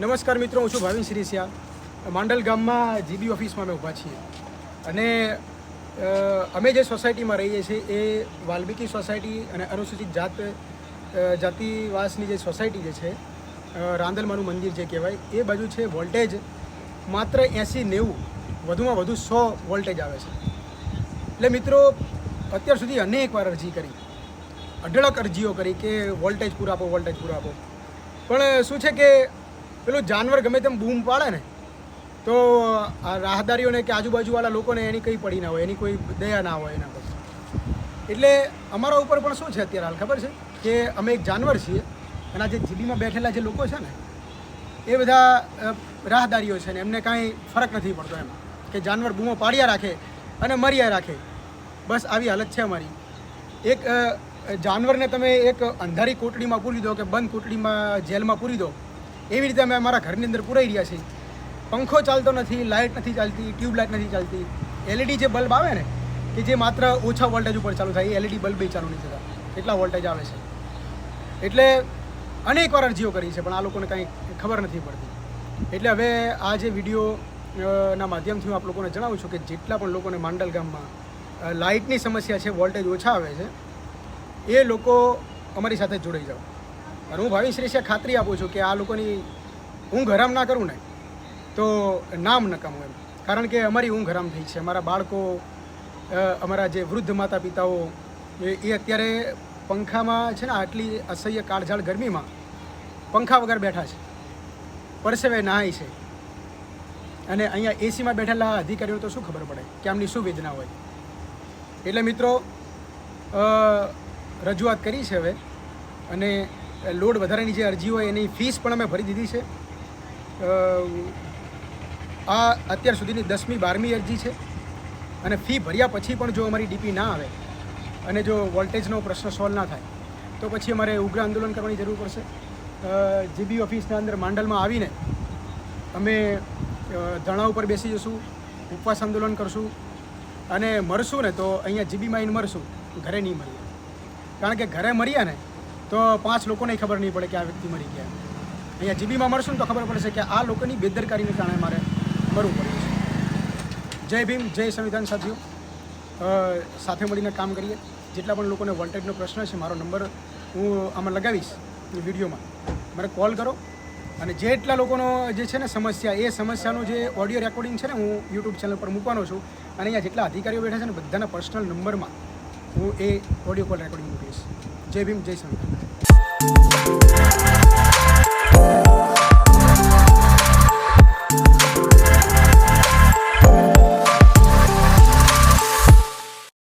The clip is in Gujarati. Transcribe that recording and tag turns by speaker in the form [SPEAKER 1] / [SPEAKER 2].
[SPEAKER 1] નમસ્કાર મિત્રો, હું છું ભાવિન સિરીસિયા. માંડલ ગામમાં જીબી ઓફિસમાં અમે ઊભા છીએ. અને અમે જે સોસાયટીમાં રહીએ છીએ એ વાલ્મીકી સોસાયટી અને અનુસૂચિત જાત જાતિવાસની જે સોસાયટી જે છે રાંદલમાનું મંદિર જે કહેવાય, એ બાજુ છે વોલ્ટેજ માત્ર એંસી નેવું, વધુમાં વધુ સો વોલ્ટેજ આવે છે. એટલે મિત્રો, અત્યાર સુધી અનેક વાર અરજી કરી. અઢળક અરજીઓ કરી કે વોલ્ટેજ પૂરા આપો, વોલ્ટેજ પૂરા આપો. પણ શું છે કે પેલું જાનવર ગમે તેમ બૂમ પાડે ને, તો રાહદારીઓને કે આજુબાજુવાળા લોકોને એની કંઈ પડી ના હોય, એની કોઈ દયા ના હોય એના પર. એટલે અમારા ઉપર પણ શું છે અત્યારે હાલ ખબર છે? કે અમે એક જાનવર છીએ, અને આ જે જીબીમાં બેઠેલા જે લોકો છે ને, એ બધા રાહદારીઓ છે ને, એમને કાંઈ ફરક નથી પડતો એમ. કે જાનવર બૂમો પાડ્યા રાખે અને મર્યા રાખે. બસ આવી હાલત છે અમારી. એક જાનવરને તમે એક અંધારી કોટડીમાં પૂરી દો કે બંધ કોટડીમાં જેલમાં પૂરી દો એવી રીતે અમે અમારા ઘરની અંદર પૂરાઈ રહ્યા છીએ. પંખો ચાલતો નથી લાઇટ નથી ચાલતી, ટ્યુબલાઇટ નથી ચાલતી. એલઈડી જે બલ્બ આવે ને, કે જે માત્ર ઓછા વોલ્ટેજ ઉપર ચાલુ થાય, એ એલઈડી બલ્બ ચાલુ નથી થતા. એટલા વોલ્ટેજ આવે છે. એટલે અનેક વાર અરજીઓ કરી છે, પણ આ લોકોને કાંઈ ખબર નથી પડતી. એટલે હવે આ જે વીડિયો ના માધ્યમથી હું આપ લોકોને જણાવું છું કે જેટલા પણ લોકોને માંડલ ગામમાં લાઇટની સમસ્યા છે, વોલ્ટેજ ઓછા આવે છે, એ લોકો અમારી સાથે જોડાઈ જાઓ. અને હું ભાવિ રીશે ખાતરી આપું છું કે આ લોકોની ઊંઘ હરામ ના કરું ને, તો નામ નકામું એમ. કારણ કે અમારી ઊંઘ હરામ થઈ છે. અમારા બાળકો અમારા જે વૃદ્ધ માતા પિતાઓ, એ અત્યારે પંખામાં છે ને આટલી અસહ્ય કાળઝાળ ગરમીમાં પંખા વગર બેઠા છે. પરસેવે નહાય છે. અને અહીંયા એસીમાં બેઠેલા અધિકારીઓ તો શું ખબર પડે કે આમની શું વેદના હોય. એટલે મિત્રો રજૂઆત કરી છે હવે. અને લોડ વધારાની જે અરજી હોય એની ફીસ પણ અમે ભરી દીધી છે. આ અત્યાર સુધીની દસમી, બારમી અરજી છે અને ફી ભર્યા પછી પણ જો અમારી ડીપી ના આવે અને જો વોલ્ટેજનો પ્રશ્ન સોલ્વ ના થાય, તો પછી અમારે ઉગ્ર આંદોલન કરવાની જરૂર પડશે. જીબી ઓફિસના અંદર માંડલમાં આવીને અમે ધરણા ઉપર બેસી જશું, ઉપવાસ આંદોલન કરશું અને મરશું ને તો અહીંયા જીબીમાં આવીને મરશું, ઘરે નહીં મળીએ. કારણ કે ઘરે મર્યા ને તો પાંચ લોકોને ખબર નહીં પડે કે આ વ્યક્તિ મરી ગયા. અહીંયા જીબીમાં મળશું તો ખબર પડશે કે આ લોકોની બેદરકારીને કારણે મારે મરવું પડ્યું છે. જય ભીમ, જય સંવિધાન સાથીઓ. સાથે મળીને કામ કરીએ. જેટલા પણ લોકોને વોલ્ટેજનો પ્રશ્ન છે, મારો નંબર હું આમાં લગાવીશ વિડીયોમાં. મને કોલ કરો. અને જેટલા લોકોનો જે છે ને સમસ્યા, એ સમસ્યાનું જે ઓડિયો રેકોર્ડિંગ છે ને હું યુટ્યુબ ચેનલ પર મૂકવાનો છું. અને અહીંયા જેટલા અધિકારીઓ બેઠા છે ને બધાના પર્સનલ નંબરમાં હું એ ઓડિયો કોલ રેકોર્ડિંગ મૂકીશ. જય ભીમ જય સંવિધાન